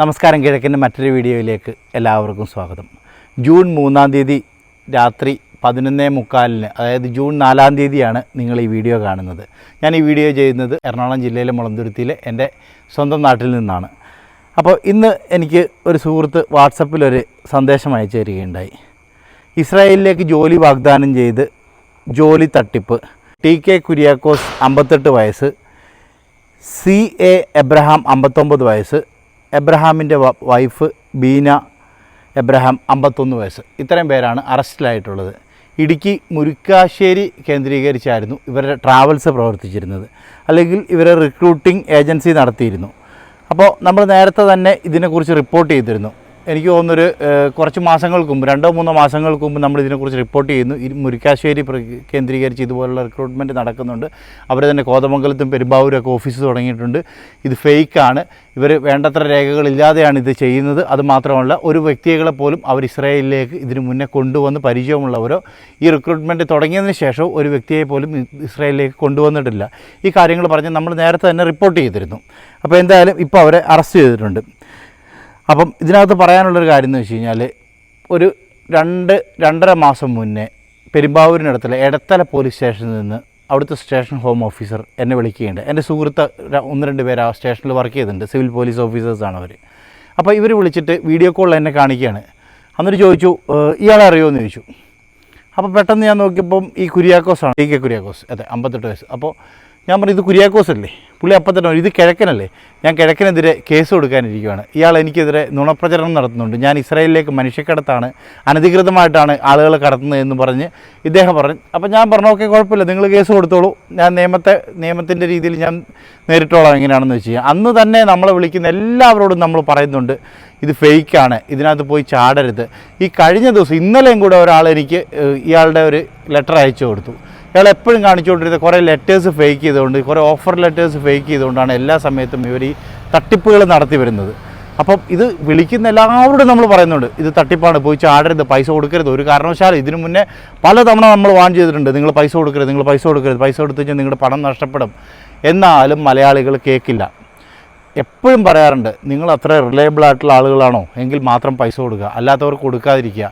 നമസ്കാരം കിഴക്കിന്റെ മറ്റൊരു വീഡിയോയിലേക്ക് എല്ലാവർക്കും സ്വാഗതം. ജൂൺ മൂന്നാം തീയതി രാത്രി പതിനൊന്നേ മുക്കാലിന് അതായത് ജൂൺ നാലാം തീയതിയാണ് നിങ്ങൾ ഈ വീഡിയോ കാണുന്നത്. ഞാൻ ഈ വീഡിയോ ചെയ്യുന്നത് എറണാകുളം ജില്ലയിലെ മുളന്തുരുത്തിയിലെ എന്റെ സ്വന്തം നാട്ടിൽ നിന്നാണ്. അപ്പോൾ ഇന്ന് എനിക്ക് ഒരു സുഹൃത്ത് വാട്സപ്പിലൊരു സന്ദേശം അയച്ചു തരികയുണ്ടായി. ഇസ്രായേലിലേക്ക് ജോലി വാഗ്ദാനം ചെയ്ത് ജോലി തട്ടിപ്പ് ടി കെ കുര്യാക്കോസ് അമ്പത്തെട്ട് വയസ്സ് സി എ എബ്രഹാം അമ്പത്തൊമ്പത് വയസ്സ് എബ്രഹാമിന്റെ വൈഫ് ബീന എബ്രഹാം അമ്പത്തൊന്ന് വയസ്സ്. ഇത്രയും പേരാണ് അറസ്റ്റിലായിട്ടുള്ളത്. ഇടുക്കി മുരിക്കാശ്ശേരി കേന്ദ്രീകരിച്ചായിരുന്നു ഇവരുടെ ട്രാവൽസ് പ്രവർത്തിച്ചിരുന്നത്. അല്ലെങ്കിൽ ഇവരെ റിക്രൂട്ടിംഗ് ഏജൻസി നടത്തിയിരുന്നു. അപ്പോൾ നമ്മൾ നേരത്തെ തന്നെ ഇതിനെക്കുറിച്ച് റിപ്പോർട്ട് ചെയ്തിരുന്നു. എനിക്ക് തോന്നുന്നൊരു കുറച്ച് മാസങ്ങൾക്ക് മുമ്പ് രണ്ടോ മൂന്നോ മാസങ്ങൾക്ക് മുമ്പ് നമ്മൾ ഇതിനെക്കുറിച്ച് റിപ്പോർട്ട് ചെയ്യുന്നു. ഈ മുരിക്കാശ്ശേരി കേന്ദ്രീകരിച്ച് ഇതുപോലുള്ള റിക്രൂട്ട്മെന്റ് നടക്കുന്നുണ്ട്. അവർ തന്നെ കോതമംഗലത്തും പെരുമ്പാവൂരൊക്കെ ഓഫീസ് തുടങ്ങിയിട്ടുണ്ട്. ഇത് ഫേക്കാണ് ഇവർ വേണ്ടത്ര രേഖകളില്ലാതെയാണ് ഇത് ചെയ്യുന്നത്. അത് മാത്രമല്ല ഒരു വ്യക്തികളെ പോലും അവർ ഇസ്രായേലിലേക്ക് ഇതിനു മുന്നേ കൊണ്ടുവന്ന് പരിചയമുള്ളവരോ ഈ റിക്രൂട്ട്മെന്റ് തുടങ്ങിയതിന് ശേഷവും ഒരു വ്യക്തിയെ പോലും ഇസ്രായേലിലേക്ക് കൊണ്ടുവന്നിട്ടില്ല. ഈ കാര്യങ്ങൾ പറഞ്ഞ് നമ്മൾ നേരത്തെ തന്നെ റിപ്പോർട്ട് ചെയ്തിരുന്നു. അപ്പോൾ എന്തായാലും ഇപ്പോൾ അവരെ അറസ്റ്റ് ചെയ്തിട്ടുണ്ട്. അപ്പം ഇതിനകത്ത് പറയാനുള്ളൊരു കാര്യം എന്ന് വെച്ച് കഴിഞ്ഞാൽ ഒരു രണ്ട് രണ്ടര മാസം മുന്നേ പെരുമ്പാവൂരിനടുത്തുള്ള എടത്തല പോലീസ് സ്റ്റേഷനിൽ നിന്ന് അവിടുത്തെ സ്റ്റേഷൻ ഹോം ഓഫീസർ എന്നെ വിളിക്കുകയുണ്ട്. എന്റെ സുഹൃത്ത് ഒന്ന് രണ്ട് പേര് ആ സ്റ്റേഷനിൽ വർക്ക് ചെയ്തിട്ടുണ്ട്. സിവിൽ പോലീസ് ഓഫീസേഴ്സാണ് അവർ അപ്പോൾ ഇവർ വിളിച്ചിട്ട് വീഡിയോ കോളിൽ എന്നെ കാണിക്കുകയാണ്. അന്നൊരു ചോദിച്ചു ഇയാളെ അറിയുമോ എന്ന് ചോദിച്ചു. അപ്പോൾ പെട്ടെന്ന് ഞാൻ നോക്കിയപ്പം ഈ കുര്യാക്കോസാണ് ടി കെ കുര്യാക്കോസ്. അതെ അമ്പത്തെട്ട് വയസ്സ്. അപ്പോൾ ഞാൻ പറഞ്ഞു ഇത് കുര്യാക്കോസ് അല്ലേ പുള്ളി അപ്പം തന്നെ ഇത് കിഴക്കനല്ലേ? ഞാൻ കിഴക്കനെതിരെ കേസ് കൊടുക്കാനിരിക്കുകയാണ് ഇയാൾ എനിക്കെതിരെ നുണപ്രചരണം നടത്തുന്നുണ്ട്. ഞാൻ ഇസ്രായേലിലേക്ക് മനുഷ്യക്കടത്താണ്. അനധികൃതമായിട്ടാണ് ആളുകളെ കടത്തുന്നത് എന്ന് പറഞ്ഞ് ഇദ്ദേഹം പറഞ്ഞു. അപ്പം ഞാൻ പറഞ്ഞു ഓക്കെ കുഴപ്പമില്ല. നിങ്ങൾ കേസ് കൊടുത്തോളൂ. ഞാൻ നിയമത്തെ നിയമത്തിന്റെ രീതിയിൽ ഞാൻ നേരിട്ടോളാം എങ്ങനെയാണെന്ന് വെച്ച് കഴിഞ്ഞാൽ. അന്ന് തന്നെ നമ്മളെ വിളിക്കുന്ന എല്ലാവരോടും നമ്മൾ പറയുന്നുണ്ട് ഇത് ഫേക്കാണ്. ഇതിനകത്ത് പോയി ചാടരുത്. ഈ കഴിഞ്ഞ ദിവസം ഇന്നലെയും കൂടെ ഒരാൾ എനിക്ക് ഇയാളുടെ ഒരു ലെറ്റർ അയച്ചു കൊടുത്തു. ഇയാൾ എപ്പോഴും കാണിച്ചുകൊണ്ടിരുന്നത് കുറേ ലെറ്റേഴ്സ് ഫേക്ക് ചെയ്തുകൊണ്ട് കുറേ ഓഫർ ലെറ്റേഴ്സ് ഫേക്ക് ചെയ്തുകൊണ്ടാണ് എല്ലാ സമയത്തും ഇവർ ഈ തട്ടിപ്പുകൾ നടത്തി വരുന്നത്. അപ്പം ഇത് വിളിക്കുന്ന എല്ലാവരോടും നമ്മൾ പറയുന്നുണ്ട് ഇത് തട്ടിപ്പാണ് പോയി ചാടരുത് പൈസ കൊടുക്കരുത്. ഒരു കാരണവശാലും ഇതിനു മുന്നേ പലതവണ നമ്മൾ വാൺ ചെയ്തിട്ടുണ്ട് നിങ്ങൾ പൈസ കൊടുക്കരുത് നിങ്ങൾ പൈസ കൊടുക്കരുത് പൈസ കൊടുത്തു കഴിഞ്ഞാൽ നിങ്ങളുടെ പണം നഷ്ടപ്പെടും. എന്നാലും മലയാളികൾ കേൾക്കില്ല. എപ്പോഴും പറയാറുണ്ട് നിങ്ങൾ അത്ര റിലയബിൾ ആയിട്ടുള്ള ആളുകളാണോ? എങ്കിൽ മാത്രം പൈസ കൊടുക്കുക അല്ലാത്തവർക്ക് കൊടുക്കാതിരിക്കുക.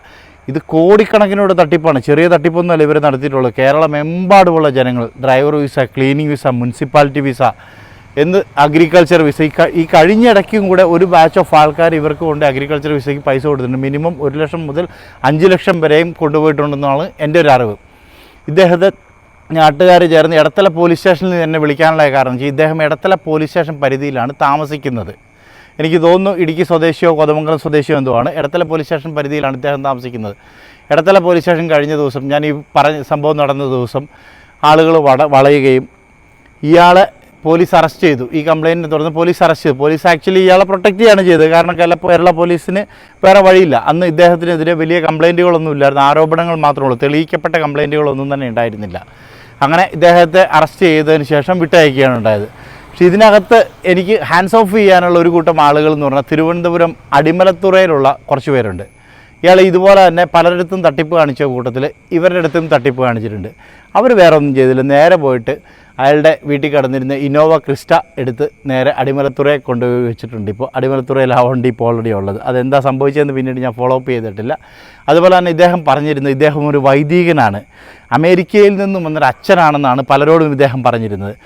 ഇത് കോടിക്കണക്കിനോട് തട്ടിപ്പാണ്. ചെറിയ തട്ടിപ്പൊന്നുമല്ല ഇവർ നടത്തിയിട്ടുള്ളത്. കേരളമെമ്പാടുമുള്ള ജനങ്ങൾ driver visa cleaning visa municipality visa എന്ന് അഗ്രികൾച്ചർ വിസ ഈ കഴിഞ്ഞ ഇടയ്ക്കും കൂടെ ഒരു ബാച്ച് ഓഫ് ആൾക്കാർ ഇവർക്ക് കൊണ്ട് അഗ്രികൾച്ചർ വിസയ്ക്ക് പൈസ കൊടുത്തിട്ടുണ്ട്. മിനിമം ഒരു ലക്ഷം മുതൽ അഞ്ച് ലക്ഷം വരെയും കൊണ്ടുപോയിട്ടുണ്ടെന്നാണ് എന്റെ ഒരു അറിവ്. ഇദ്ദേഹത്തെ നാട്ടുകാർ ചേർന്ന് ഇടത്തല പോലീസ് സ്റ്റേഷനിൽ എന്നെ വിളിക്കാനുള്ള കാരണം ഇദ്ദേഹം ഇടത്തല പോലീസ് സ്റ്റേഷൻ പരിധിയിലാണ് താമസിക്കുന്നത്. എനിക്ക് തോന്നുന്നു ഇടുക്കി സ്വദേശിയോ കൊതമംഗലം സ്വദേശിയോ എന്തോ ആണ്. എടത്തല പോലീസ് സ്റ്റേഷൻ പരിധിയിലാണ് ഇദ്ദേഹം താമസിക്കുന്നത്. ഇടത്തല പോലീസ് സ്റ്റേഷൻ കഴിഞ്ഞ ദിവസം ഞാൻ ഈ പറഞ്ഞ സംഭവം നടന്ന ദിവസം ആളുകൾ വട വളയുകയും ഇയാളെ പോലീസ് അറസ്റ്റ് ചെയ്തു. ഈ കംപ്ലയിന്റിനെ തുടർന്ന് പോലീസ് അറസ്റ്റ് ചെയ്തു. പോലീസ് ആക്ച്വലി ഇയാളെ പ്രൊട്ടക്റ്റ് ചെയ്യാണ് ചെയ്തത്. കാരണം കേരള പോലീസിന് വേറെ വഴിയില്ല. അന്ന് ഇദ്ദേഹത്തിനെതിരെ വലിയ കംപ്ലയിന്റുകളൊന്നും ഇല്ലായിരുന്നു. ആരോപണങ്ങൾ മാത്രമേ ഉള്ളൂ. തെളിയിക്കപ്പെട്ട കംപ്ലയിന്റുകളൊന്നും തന്നെ ഉണ്ടായിരുന്നില്ല. അങ്ങനെ ഇദ്ദേഹത്തെ അറസ്റ്റ് ചെയ്തതിന് ശേഷം വിട്ടയക്കുകയാണ് ഉണ്ടായത്. പക്ഷേ ഇതിനകത്ത് എനിക്ക് ഹാൻഡ്സ് ഓഫ് ചെയ്യാനുള്ള ഒരു കൂട്ടം ആളുകൾ എന്ന് പറഞ്ഞാൽ തിരുവനന്തപുരം അടിമലത്തുറയിലുള്ള കുറച്ച് പേരുണ്ട്. ഇയാൾ ഇതുപോലെ തന്നെ പലരിടത്തും തട്ടിപ്പ് കാണിച്ച കൂട്ടത്തിൽ ഇവരുടെ അടുത്തും തട്ടിപ്പ് കാണിച്ചിട്ടുണ്ട്. അവർ വേറെ ഒന്നും ചെയ്തില്ല. നേരെ പോയിട്ട് അയാളുടെ വീട്ടിൽ കടന്നിരുന്ന ഇന്നോവ ക്രിസ്റ്റ എടുത്ത് നേരെ അടിമലത്തുറയെ കൊണ്ടുപോയി വെച്ചിട്ടുണ്ട്. ഇപ്പോൾ വണ്ടി ഇപ്പോൾ ഓൾറെഡി ഉള്ളത്. അതെന്താ സംഭവിച്ചതെന്ന് പിന്നീട് ഞാൻ ഫോളോ അപ്പ് ചെയ്തിട്ടില്ല. അതുപോലെ തന്നെ ഇദ്ദേഹം പറഞ്ഞിരുന്നത് ഇദ്ദേഹം ഒരു വൈദികനാണ്. അമേരിക്കയിൽ നിന്നും വന്നൊരു അച്ഛനാണെന്നാണ് പലരോടും ഇദ്ദേഹം പറഞ്ഞിരുന്നത്.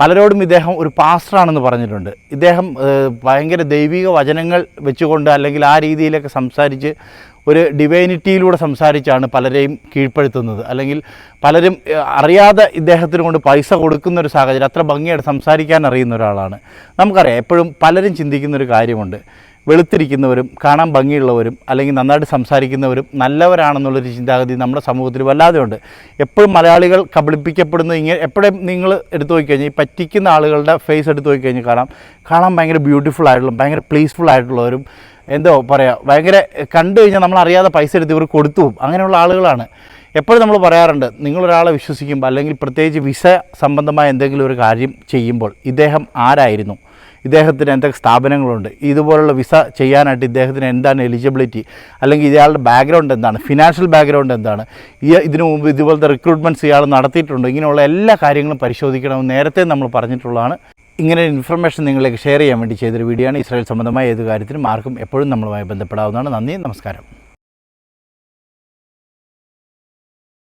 പലരോടും ഇദ്ദേഹം ഒരു പാസ്റ്ററാണെന്ന് പറഞ്ഞിട്ടുണ്ട്. ഇദ്ദേഹം ഭയങ്കര ദൈവിക വചനങ്ങൾ വെച്ചുകൊണ്ട് അല്ലെങ്കിൽ ആ രീതിയിലൊക്കെ സംസാരിച്ച് ഒരു ഡിവൈനിറ്റിയിലൂടെ സംസാരിച്ചാണ് പലരെയും കീഴ്പ്പെടുത്തുന്നത്. അല്ലെങ്കിൽ പലരും അറിയാതെ ഇദ്ദേഹത്തിന് കൊണ്ട് പൈസ കൊടുക്കുന്ന ഒരു സാഹചര്യം അത്ര ഭംഗിയായിട്ട് സംസാരിക്കാൻ അറിയുന്ന ഒരാളാണ്. നമുക്കറിയാം എപ്പോഴും പലരും ചിന്തിക്കുന്ന ഒരു കാര്യമുണ്ട്. വെളുത്തിരിക്കുന്നവരും കാണാൻ ഭംഗിയുള്ളവരും അല്ലെങ്കിൽ നന്നായിട്ട് സംസാരിക്കുന്നവരും നല്ലവരാണെന്നുള്ളൊരു ചിന്താഗതി നമ്മുടെ സമൂഹത്തിൽ വല്ലാതെ ഉണ്ട് എപ്പോഴും മലയാളികൾ കബളിപ്പിക്കപ്പെടുന്നത് ഇങ്ങനെ എപ്പോഴും നിങ്ങൾ എടുത്തു നോക്കിക്കഴിഞ്ഞാൽ ഈ പറ്റിക്കുന്ന ആളുകളുടെ ഫേസ് എടുത്തു നോക്കിക്കഴിഞ്ഞാൽ കാണാം കാണാൻ ഭയങ്കര ബ്യൂട്ടിഫുൾ ആയിട്ടുള്ള ഭയങ്കര പ്ലീസ്ഫുൾ ആയിട്ടുള്ളവരും എന്തോ പറയുക ഭയങ്കര കണ്ടു കഴിഞ്ഞാൽ നമ്മൾ അറിയാതെ പൈസ എടുത്ത് ഇവർ കൊടുത്തു അങ്ങനെയുള്ള ആളുകളാണ്. എപ്പോഴും നമ്മൾ പറയാറുണ്ട് നിങ്ങളൊരാളെ വിശ്വസിക്കുമ്പോൾ അല്ലെങ്കിൽ പ്രത്യേകിച്ച് വിസ സംബന്ധമായ എന്തെങ്കിലും ഒരു കാര്യം ചെയ്യുമ്പോൾ ഇദ്ദേഹം ആരായിരുന്നു? ഇദ്ദേഹത്തിന് എന്തൊക്കെ സ്ഥാപനങ്ങളുണ്ട്? ഇതുപോലുള്ള വിസ ചെയ്യാനായിട്ട് ഇദ്ദേഹത്തിന് എന്താണ് എലിജിബിലിറ്റി അല്ലെങ്കിൽ ഇയാളുടെ ബാക്ക്ഗ്രൗണ്ട് എന്താണ്? ഫിനാൻഷ്യൽ ബാക്ക്ഗ്രൗണ്ട് എന്താണ്? ഈ ഇതിനു മുമ്പ് ഇതുപോലത്തെ റിക്രൂട്ട്മെന്റ്സ് ഇയാൾ നടത്തിയിട്ടുണ്ട്. ഇങ്ങനെയുള്ള എല്ലാ കാര്യങ്ങളും പരിശോധിക്കണമെന്ന് നേരത്തെ നമ്മൾ പറഞ്ഞിട്ടുള്ളതാണ്. ഇങ്ങനെ ഇൻഫർമേഷൻ നിങ്ങളിലേക്ക് ഷെയർ ചെയ്യാൻ വേണ്ടി ചെയ്തൊരു വീഡിയോ ആണ്. ഇസ്രായേൽ സംബന്ധമായ ഏത് കാര്യത്തിനും ആർക്കും എപ്പോഴും നമ്മളുമായി ബന്ധപ്പെടാവുന്നതാണ്. നന്ദി നമസ്കാരം.